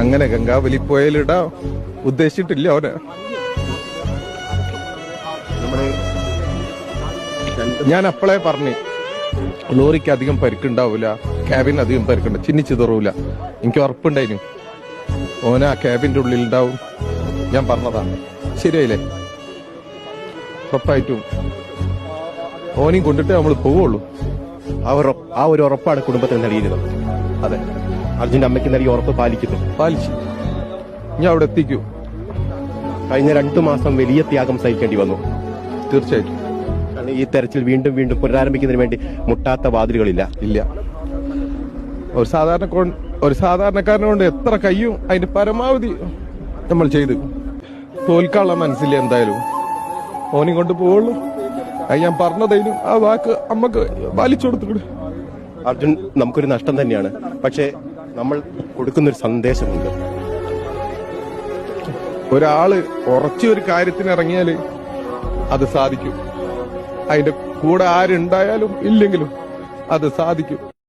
അങ്ങനെ ഗംഗാവലി പോയാലിടാ ഉദ്ദേശിച്ചിട്ടില്ല അവന്. ഞാൻ അപ്പളേ പറഞ്ഞു ലോറിക്ക് അധികം പരിക്കുണ്ടാവൂല ക്യാബിന് അധികം പരിക്കുണ്ട ചിന്നിച്ചു തുറവില്ല എനിക്ക് ഉറപ്പുണ്ടായിരുന്നു ഓന ആ ക്യാബിന്റെ ഉള്ളിൽ ഉണ്ടാവും ഞാൻ പറഞ്ഞതാണ് ശരിയായില്ലേ? ഉറപ്പായിട്ടും. ഓനെയും കൊണ്ടിട്ട് നമ്മൾ പോവുള്ളൂ. ആ ഒരു ആ ഒരു ഉറപ്പാണ് കുടുംബത്തിൽ നൽകിയിരുന്നത് അതെ. അർജുന്റെ അമ്മയ്ക്ക് നൽകിയ ഉറപ്പ് പാലിക്കുന്നു പാലിച്ചു. ഞാൻ അവിടെ എത്തിക്കൂ. കഴിഞ്ഞ രണ്ടു മാസം വലിയ ത്യാഗം സഹിക്കേണ്ടി വന്നു. തീർച്ചയായിട്ടും. കാരണം ഈ തെരച്ചിൽ വീണ്ടും വീണ്ടും പുനരാരംഭിക്കുന്നതിന് വേണ്ടി മുട്ടാത്ത വാതിലുകളില്ല. ഇല്ല. ഒരു സാധാരണ ഒരു സാധാരണക്കാരനെ കൊണ്ട് എത്ര കയ്യും അതിന്റെ പരമാവധി നമ്മൾ ചെയ്തു. തോൽക്കാനുള്ള മനസ്സില്ല എന്തായാലും. ഓനി കൊണ്ട് പോവുള്ളൂ. അത് ഞാൻ പറഞ്ഞതേനും ആ വാക്ക് അമ്മയ്ക്ക് പാലിച്ചു കൊടുത്തു അർജുൻ നമുക്കൊരു നഷ്ടം തന്നെയാണ്. പക്ഷേ നമ്മൾ കൊടുക്കുന്നൊരു സന്ദേശമുണ്ട്. ഒരാൾ ഉറച്ച ഒരു കാര്യത്തിന് ഇറങ്ങിയാൽ അത് സാധിക്കും. അതിന്റെ കൂടെ ആരുണ്ടായാലും ഇല്ലെങ്കിലും അത് സാധിക്കും.